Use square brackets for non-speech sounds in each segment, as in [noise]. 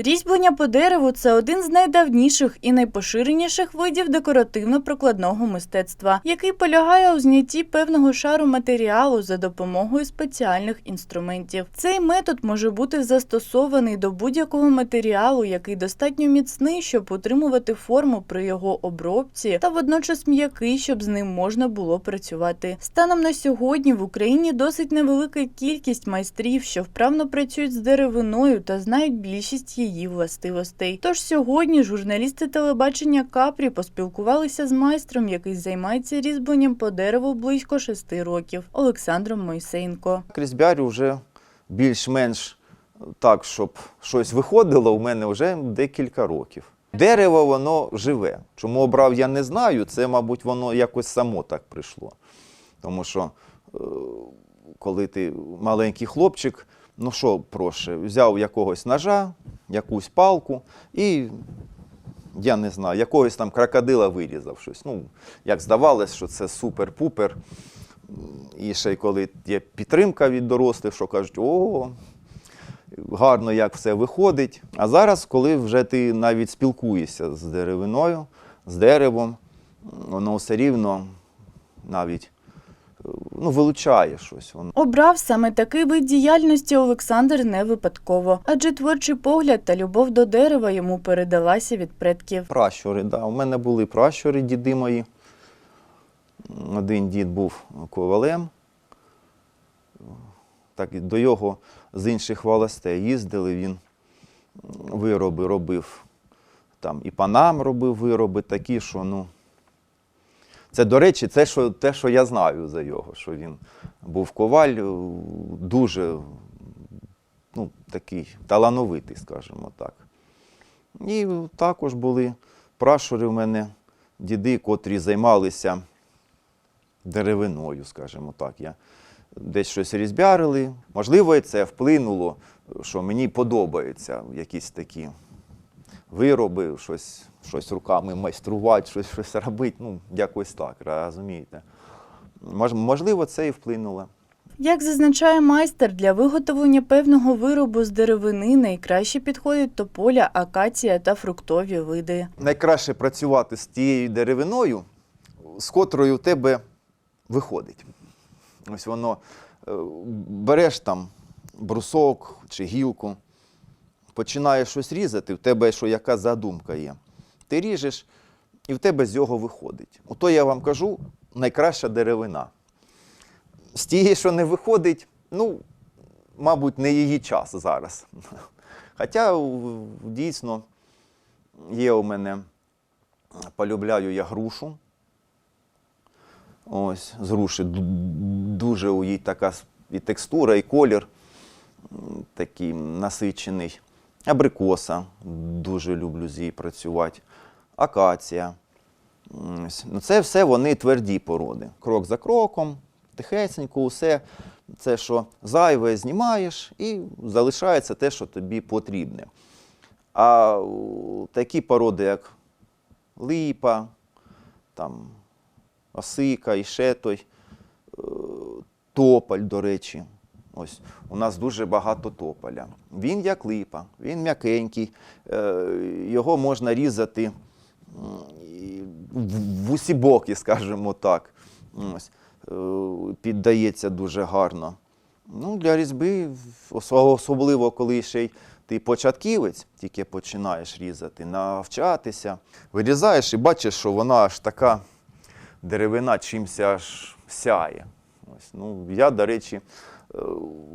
Різьблення по дереву це один з найдавніших і найпоширеніших видів декоративно-прикладного мистецтва, який полягає у знятті певного шару матеріалу за допомогою спеціальних інструментів. Цей метод може бути застосований до будь-якого матеріалу, який достатньо міцний, щоб утримувати форму при його обробці, та водночас м'який, щоб з ним можна було працювати. Станом на сьогодні в Україні досить невелика кількість майстрів, що вправно працюють з деревиною та знають більшість її властивостей. Тож сьогодні журналісти телебачення Капрі поспілкувалися з майстром, який займається різьбленням по дереву близько шести років Олександром Мойсеєнко. Різьбярю вже більш-менш так, щоб щось виходило, у мене вже декілька років. Дерево воно живе. Чому обрав, я не знаю. Це, мабуть, воно якось само так прийшло. Тому що, е, коли ти маленький хлопчик, ну що проще, взяв якогось ножа, якусь палку і, я не знаю, якогось там крокодила вирізав щось. Ну, як здавалось, що це супер-пупер. І ще й коли є підтримка від дорослих, що кажуть, о, гарно як все виходить. А зараз, коли вже ти навіть спілкуєшся з деревиною, з деревом, воно все рівно навіть ну, вилучає щось. Воно. Обрав саме такий вид діяльності Олександр не випадково, адже творчий погляд та любов до дерева йому передалася від предків. Пращури, да. У мене були пращури, діди мої. Один дід був ковалем. Так, до його з інших властей їздили, він вироби робив. Там і панам робив вироби такі, що ну. Це, до речі, це що, те, що я знаю за його, що він був коваль, е, дуже ну, такий талановитий, скажімо так. І також були пращури в мене, діди, котрі займалися деревиною, скажімо так. Я десь щось різбярили. Можливо, це вплинуло, що мені подобаються якісь такі вироби, щось, щось руками майструвати, щось, щось робити. Ну, якось так, розумієте. Мож- Можливо, це і вплинуло. Як зазначає майстер, для виготовлення певного виробу з деревини найкраще підходять тополя, акація та фруктові види. найкраще працювати з тією деревиною, з котрою в тебе виходить. Ось воно е, береш там брусок чи гілку, починаєш щось різати, в тебе що яка задумка є. Ти ріжеш, і в тебе з його виходить. Ото я вам кажу, найкраща деревина. З тієї, що не виходить, ну, мабуть, не її час зараз. Хоча дійсно є у мене, полюбляю я грушу. Ось, з груші дуже у їй така і текстура, і колір такий насичений. Абрикоса, дуже люблю з її працювати. Акація. Ну, це все вони тверді породи. Крок за кроком, тихесенько, усе це, що зайве, знімаєш, і залишається те, що тобі потрібне. А такі породи, як липа, там, осика, і ще той, е, тополь, до речі. Ось у нас дуже багато тополя. Він як липа, він м'якенький, е, його можна різати в усі боки, скажімо так. Ось, е, піддається дуже гарно. Ну, для різьби, особливо коли ще й ти початківець, тільки починаєш різати, навчатися, вирізаєш і бачиш, що вона аж така деревина чимся аж сяє. Ось, ну, я, до речі,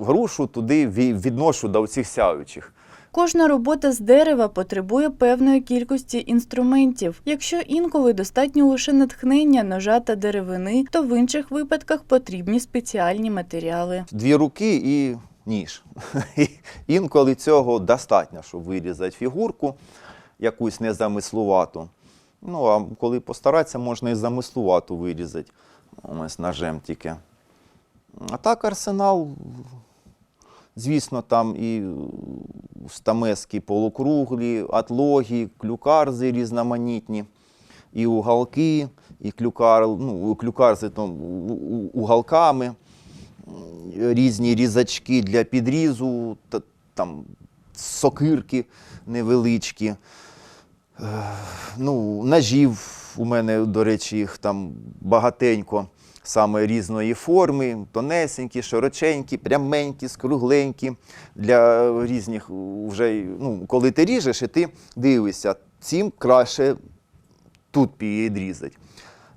грушу туди відношу до цих сяючих. Кожна робота з дерева потребує певної кількості інструментів. Якщо інколи достатньо лише натхнення, ножа та деревини, то в інших випадках потрібні спеціальні матеріали. Дві руки і ніж. [laughs] Інколи цього достатньо, щоб вирізати фігурку, якусь незамислувату. Ну, а коли постаратися, можна і замислувату вирізати. Ось ножем тільки. А так арсенал, звісно, там і стамески полукруглі, атлоги, клюкарзи різноманітні, і уголки, і клюкар, ну, клюкарзи там, у- у- уголками різні різачки для підрізу, та- там сокирки невеличкі. Е, Ну, ножів у мене, до речі, їх там багатенько, саме різної форми, тонесенькі, широченькі, пряменькі, скругленькі, для різних вже, ну, коли ти ріжеш, і ти дивишся, цим краще тут підрізати.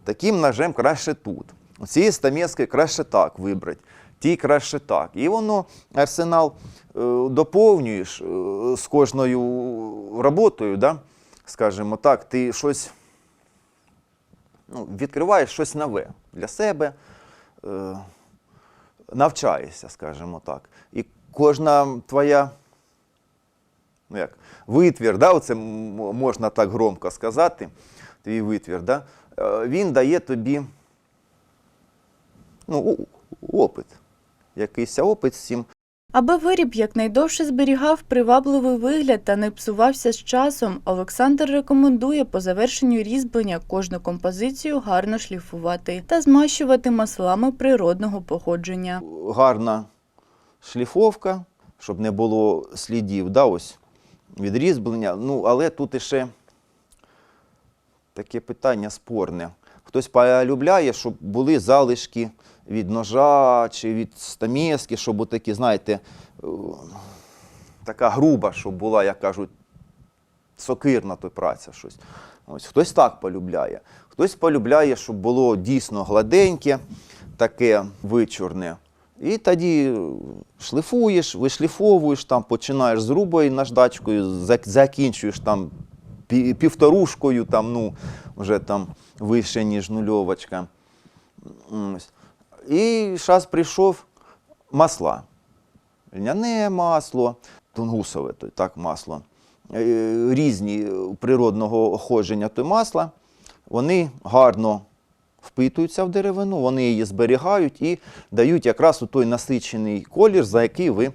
Таким ножем краще тут. Цієї стамески краще так вибрати, тій краще так. І воно арсенал е, доповнюєш е, з кожною роботою, да? скажімо так, ти щось ну, відкриваєш щось нове для себе, е, навчаєшся, скажімо так. І кожна твоя ну як, витвір, да, оце можна так громко сказати, твій витвір, да, е, він дає тобі ну, опит. Якийсь опит з цим. Аби виріб якнайдовше зберігав привабливий вигляд та не псувався з часом, Олександр рекомендує по завершенню різьблення кожну композицію гарно шліфувати та змащувати маслами природного походження. гарна шліфовка, щоб не було слідів, да, ось, відрізблення. Ну, але тут іще таке питання спорне. Хтось полюбляє, щоб були залишки від ножа чи від стамески, щоб такі, знаєте, е, така груба, щоб була, як кажуть, сокирна то праця щось. Ось хтось так полюбляє. Хтось полюбляє, щоб було дійсно гладеньке, таке вичорне. І тоді шліфуєш, вишліфовуєш, там, починаєш з грубою наждачкою, закінчуєш там півторушкою, там, ну, вже там вище, ніж нульовочка. І зараз прийшов масла льняне масло, тунгусове так масло, е, різні природного оходження то масла, вони гарно впитуються в деревину, вони її зберігають і дають якраз у той насичений колір, за який ви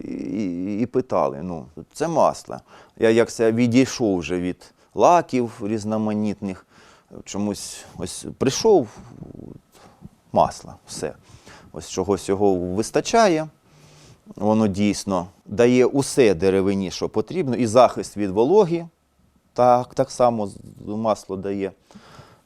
і, і, питали. Ну, це масло. Я якся відійшов вже від лаків різноманітних, чомусь ось прийшов масло, все. Ось чогось його вистачає. Воно дійсно дає усе деревині, що потрібно, і захист від вологи, так, так само масло дає.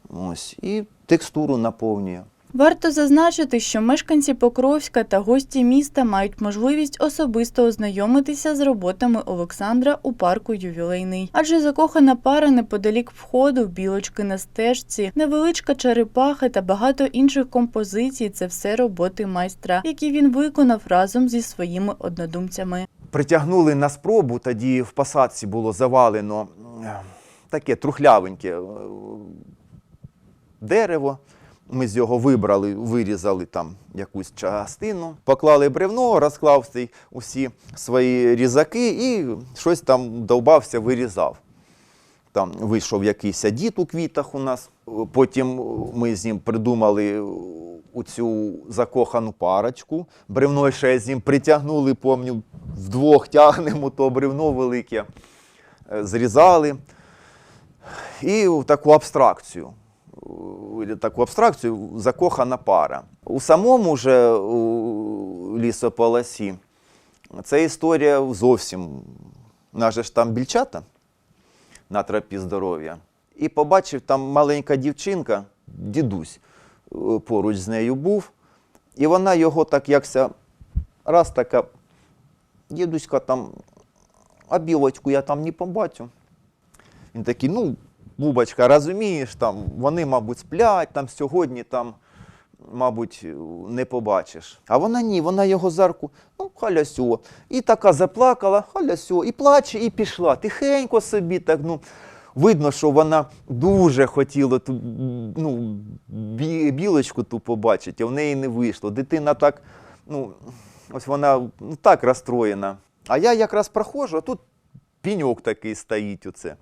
Ось, і текстуру наповнює. Варто зазначити, що мешканці Покровська та гості міста мають можливість особисто ознайомитися з роботами Олександра у парку Ювілейний. Адже закохана пара неподалік входу, білочки на стежці, невеличка черепаха та багато інших композицій це все роботи майстра, які він виконав разом зі своїми однодумцями. Притягнули на спробу, тоді в посадці було завалено таке трухлявеньке е, дерево. Ми з його вибрали, вирізали там якусь частину, поклали бревно, розклав усі свої різаки і щось там довбався, вирізав. Там вийшов якийсь дід у квітах у нас. Потім ми з ним придумали у цю закохану парочку. Бревно ще з ним притягнули, помню, вдвох тягнемо то бревно велике, е, зрізали. І таку абстракцію. Таку абстракцію закохана пара. У самому же лісополосі це історія зовсім. У нас же ж там більчата на тропі здоров'я. І побачив там маленька дівчинка, дідусь е, поруч з нею був. І вона його так якся раз така, дідуська там, а білочку я там не побачу. Він такий, ну, бубочка, розумієш, там, вони, мабуть, сплять, там сьогодні там, мабуть, не побачиш. А вона ні, вона його за руку, ну, халясьо. І така заплакала, халясьо, і плаче, і пішла. Тихенько собі, так, ну, видно, що вона дуже хотіла ту ну, бі- білочку ту побачити, а в неї не вийшло. Дитина так, ну, ось вона ну, так розстроєна. А я якраз проходжу, а тут піньок такий стоїть оце.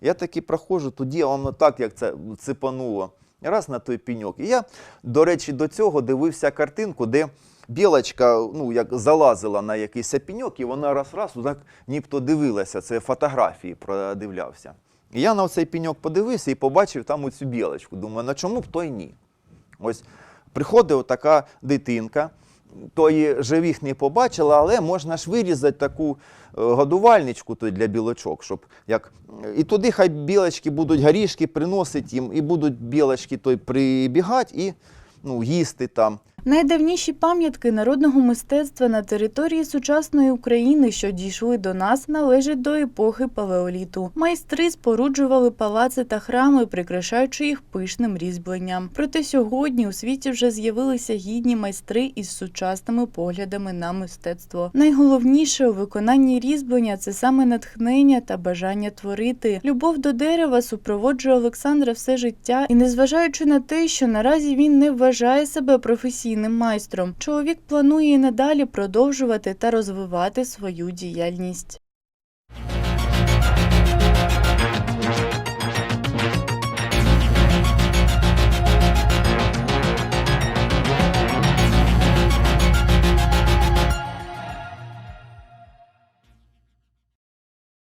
Я таки проходжу, тоді воно так, як це ципануло. Раз на той піньок. І я, до речі, до цього дивився картинку, де білочка ну, як залазила на якийсь піньок, і вона раз-раз так нібито дивилася, це фотографії продивлявся. І я на цей піньок подивився і побачив там оцю білочку. Думаю, на чому б то й ні. Ось приходить така дитинка, тої живих не побачила, але можна ж вирізати таку е, годувальничку для білочок, щоб як і туди хай білочки будуть горішки приносити їм, і будуть білочки той прибігати і ну, їсти там. Найдавніші пам'ятки народного мистецтва на території сучасної України, що дійшли до нас, належать до епохи палеоліту. Майстри споруджували палаци та храми, прикрашаючи їх пишним різьбленням. Проте сьогодні у світі вже з'явилися гідні майстри із сучасними поглядами на мистецтво. Найголовніше у виконанні різьблення це саме натхнення та бажання творити. Любов до дерева супроводжує Олександра все життя, і незважаючи на те, що наразі він не вважає себе професійним майстром, чоловік планує і надалі продовжувати та розвивати свою діяльність.